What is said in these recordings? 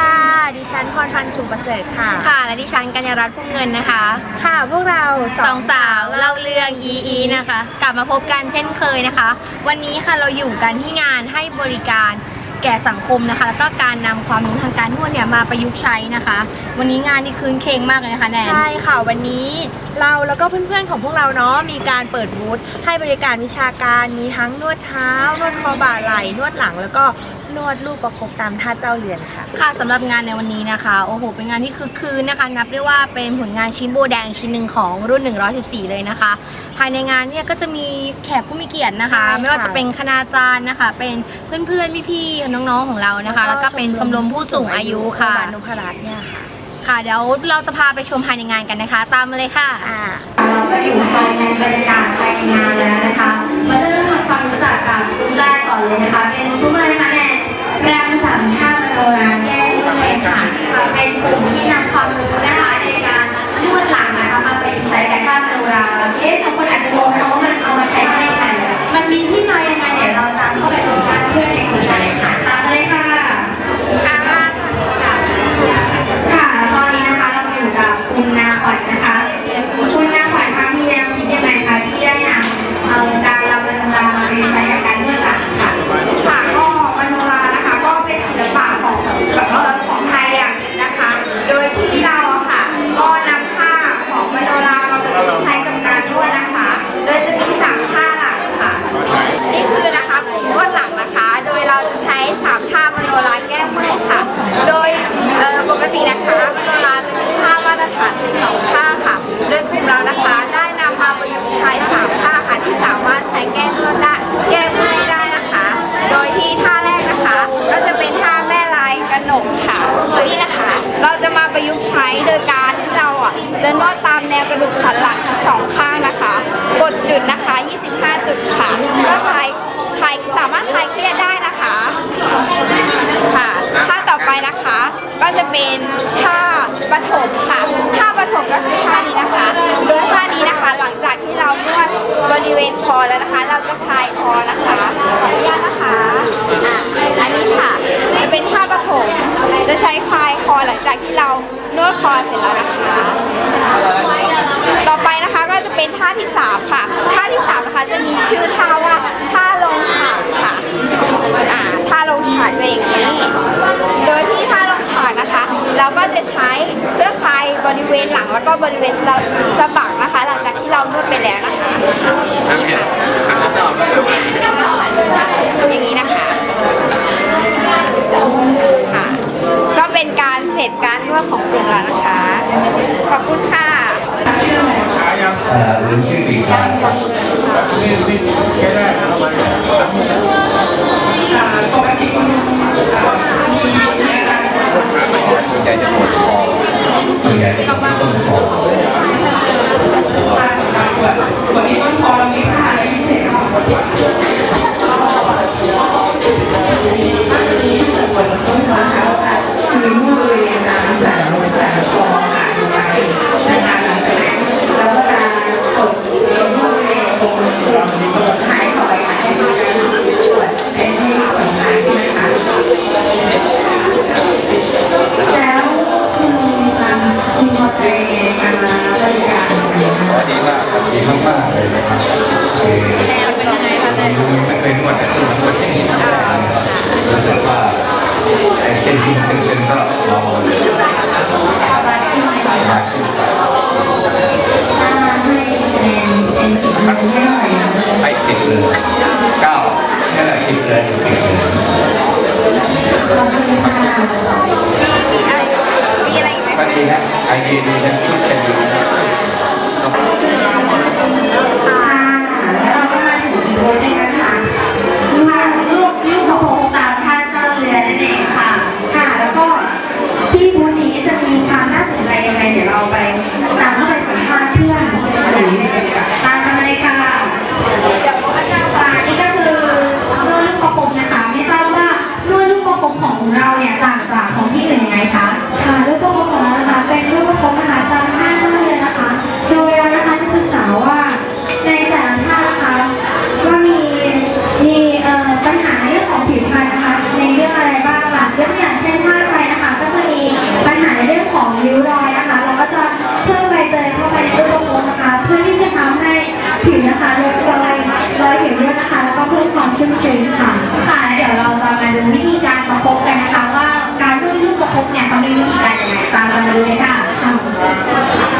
ค่ะ ดิฉันพรพันธ์สุขประเสริฐค่ะ ค่ะ และดิฉันกัญญารัตน์พุ่มเงินนะคะ ค่ะ พวกเราสองสาวเล่าเรื่อง EE นะคะ กลับมาพบกันเช่นเคยนะคะ วันนี้ค่ะเราอยู่กันที่งานให้บริการแก่สังคมนะคะ แล้วก็การนำความรู้ทางการนวดเนี่ยมาประยุกต์ใช้นะคะ วันนี้งานนี่คืนเคงมากเลยนะคะแนน ใช่ค่ะ วันนี้เราแล้วก็เพื่อนๆของพวกเราเนาะมีการเปิดบูธให้บริการวิชาการมีทั้งนวดเท้า นวดคอบ่าไหล่นวดหลัง แล้วก็ นวดลูกประคบตามท่าเจ้าเรือนค่ะ ค่ะสำหรับงานในวันนี้นะคะ โอ้โห เป็นงานที่คือคืนนะคะ นับได้ว่าเป็นผลงานชิ้นโบแดงชิ้นหนึ่งของรุ่น 114 เลยนะคะ ภายในงานเนี่ยก็จะมีแขกผู้มีเกียรตินะคะ ใช่ค่ะไม่ว่าจะเป็นคณาจารย์นะคะ เป็นเพื่อนๆ พี่ๆ น้องๆ ของเรานะคะ แล้วก็เป็นชมรมผู้สูงอายุค่ะโรงพยาบาลนพรัตน์เนี่ยค่ะค่ะ เดี๋ยวเราจะพาไปชมภายในงานกันนะคะ ตามมาเลยค่ะ อ่า เราก็อยู่ภายในบรรยากาศภายในงานแล้วนะคะ มาเริ่มทำความรู้จักกับซุ้มแรกก่อนเลยนะคะ รังสรรค์ท่ามโนราแก้ด้วยค่ะ เป็นกลุ่มที่นำ เราอะจะนวดตามแนวกระดูกสันหลังทั้งสองข้างนะคะ กดจุดนะคะ 25 จุดค่ะก็คลายคลายสามารถคลายเครียดได้นะคะค่ะท่าต่อไปนะคะ ก็จะเป็นท่าปฐมค่ะท่าปฐมก็คือท่านี้นะคะโดยท่า นี้นะคะ หลังจากที่เรานวดบริเวณคอแล้วนะคะ เราจะคลายคอนะคะขออนุญาตนะคะอะอันนี้ค่ะจะเป็นท่าปฐมจะใช้คลายคอหลังจากที่เรานวดคอเสร็จแล้วนะคะ ต่อไปนะคะก็จะเป็นท่าที่3ค่ะท่าที่3นะคะจะมีชื่อท่าว่าท่าลงฉากค่ะอ่าท่าลงฉากจะอย่างนี้โดยที่ท่าลงฉากนะคะ เราก็จะใช้เพื่อคลายบริเวณหลังแล้วก็บริเวณสะสะบักนะคะ หลังจากที่เรานวดไปแล้วนะคะนี่ค่ะอย่างนี้นะคะค่ะ ก็เป็นการเสร็จการนวดของกลุ่มเรานะคะ ขอบคุณค่ะเอ่อลืมชื่ออีกครั้งครับส่ ตามกันมาดูเลยค่ะ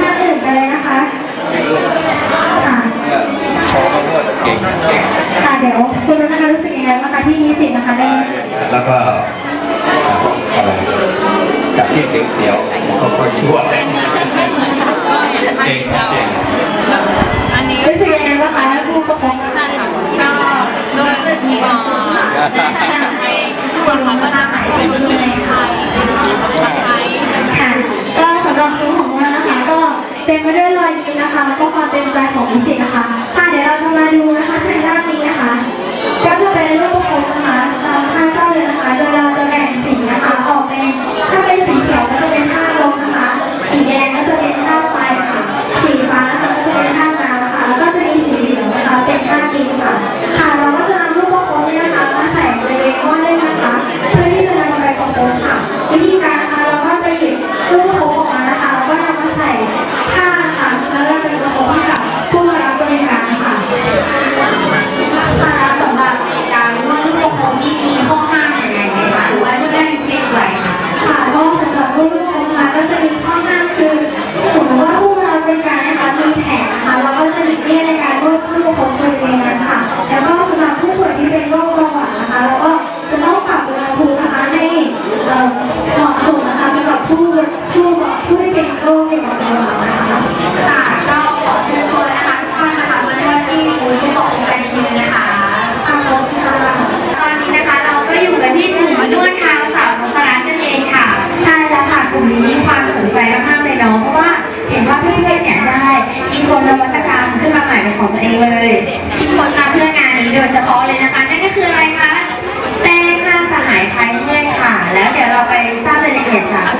ท่านอื่นไปเลยนะคะค่ะขเก่งเก่งค่ะเดี๋ยวคุณรนนะคะรู้สึกยังไงบ้างคะที่นิสิตนะคะได้แล้วก็จากที่เก่งเสียวก็ค่อยชั่วเก่งเก่งอันนี้รู้สึกยังไงบ้างคะผู้ปกคองท่านค่ะก็โดยมีความให้ผู้ปกครางก็จะเป็นคนไทยไทย ด้วยรอยยิ้มนะคะ แล้วก็ความเต็มใจของนิสิตนะคะถ้าเดี๋ยวเราจะมาดูนะคะ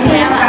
回来了。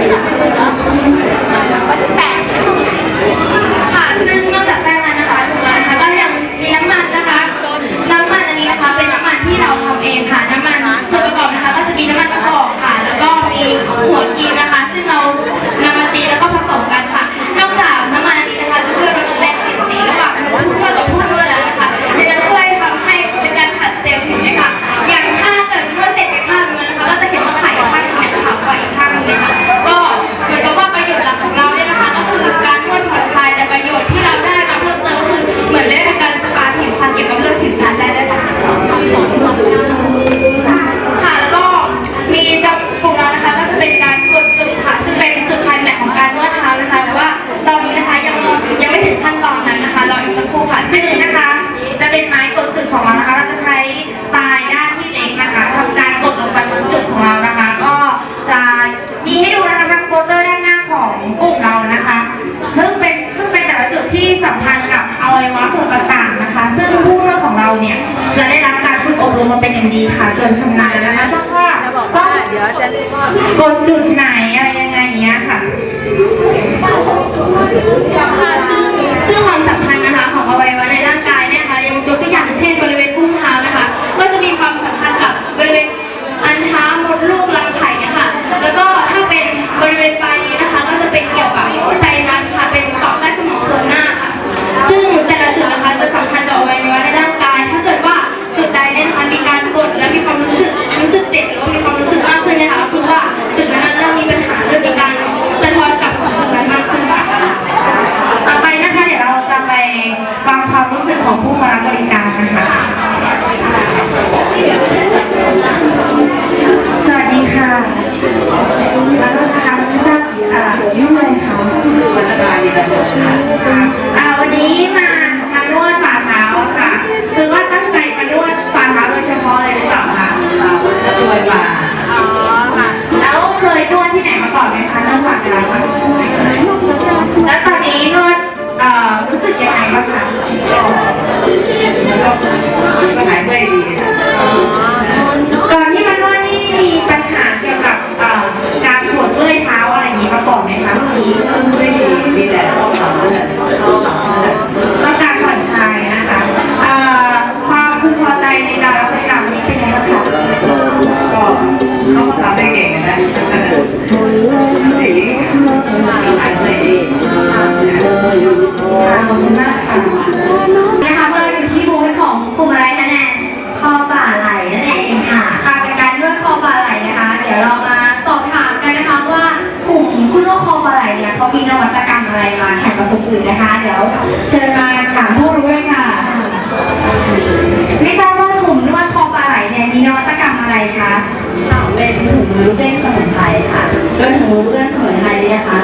Yeah. ดีค่ะจนชำนาญนะคะสักว่าจะบอกว่าเดี๋ยวจะกดจุดไหนอะไร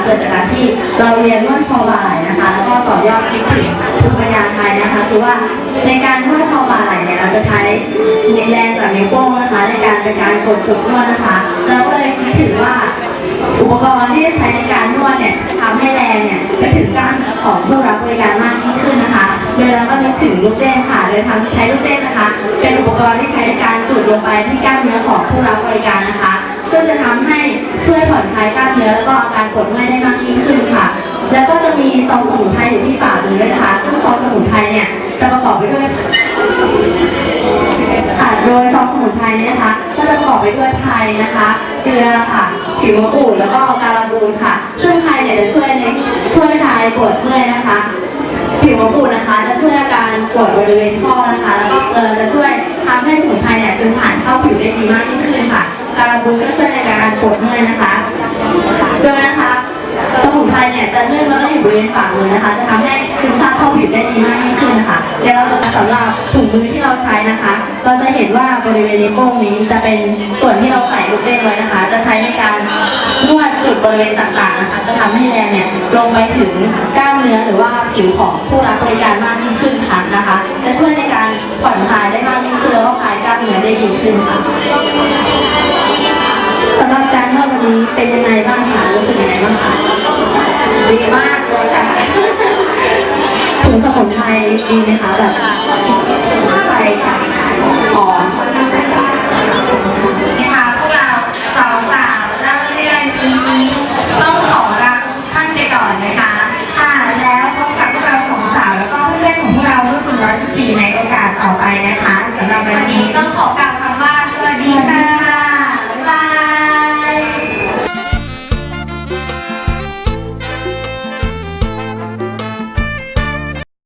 เกิดจากการที่เราเรียนนวดคอบ่าไหล่นะคะ แล้วก็ต่อยอดคิดถึงภูมิปัญญาไทยนะคะ คือว่าในการนวดคอบ่าไหล่เนี่ยเราจะใช้แรงจากนิ้วโป้งนะคะ ในการเป็นการกดจุดนวดนะคะ เราก็เลยคิดถึงว่าอุปกรณ์ที่ใช้ในการนวดเนี่ยจะทำให้แรงเนี่ยไปถึงกล้ามเนื้อของผู้รับบริการมากยิ่งขึ้นนะคะโดยเราก็นึกถึงลูกเต้นค่ะโดยทำใช้ลูกเต้นนะคะ เป็นอุปกรณ์ที่ใช้ในการจุดลงไปที่กล้ามเนื้อของผู้รับบริการนะคะ ซึ่งจะทำให้ช่วยผ่อนคลายกล้ามเนื้อแล้วก็อาการปวดเมื่อยได้มากยิ่งขึ้นค่ะ แล้วก็จะมีซองสมุนไพรอยู่ที่ฝ่ามือด้วยนะคะซึ่งซองสมุนไพรเนี่ยจะประกอบไปด้วยค่ะโดยซองสมุนไพรเนี่ยนะคะ ก็จะประกอบไปด้วยไพรนะคะเกลือค่ะ ผิวมะกรูดแล้วก็การบูนค่ะ ซึ่งไพรเนี่ยจะช่วยในช่วยคลายปวดเมื่อยนะคะผิวมะกรูดนะคะ จะช่วยอาการปวดบริเวณข้อนะคะ แล้วก็เกลือจะช่วยทำให้สมุนไพรเนี่ยซึมผ่านเข้าผิวได้ดีมากยิ่งขึ้นค่ะ การบูนก็ช่วยในการปวดเมื่อยนะคะโดยนะคะสมุนไพรเนี่ยจะเลื่อนแล้วก็อยู่บริเวณฝ่ามือนะคะ จะทำให้ซึมซาบเข้าผิวได้ดีมากยิ่งขึ้นนะคะเดี๋ยวเราจะมาสำหรับถุงมือที่เราใช้นะคะ เราจะเห็นว่าบริเวณนิ้วโป้งนี้จะเป็นส่วนที่เราใส่ลูกเล่นไว้นะคะ จะใช้ในการนวดจุดบริเวณต่างๆนะคะ จะทำให้แรงเนี่ยลงไปถึงกล้ามเนื้อหรือว่าผิวของผู้รับบริการมากยิ่งขึ้นค่ะนะคะ จะช่วยในการผ่อนคลายได้มากยิ่งขึ้นแล้วก็คลายกล้ามเนื้อได้ดีขึ้นค่ะำหรับการนวดวันนี้เป็นยังไงบ้างคะรู้สึกยังไงบ้างคะดีมากเลยค่ะถุงสมุนไพรดีไหมคะแบบอะไรค่ะ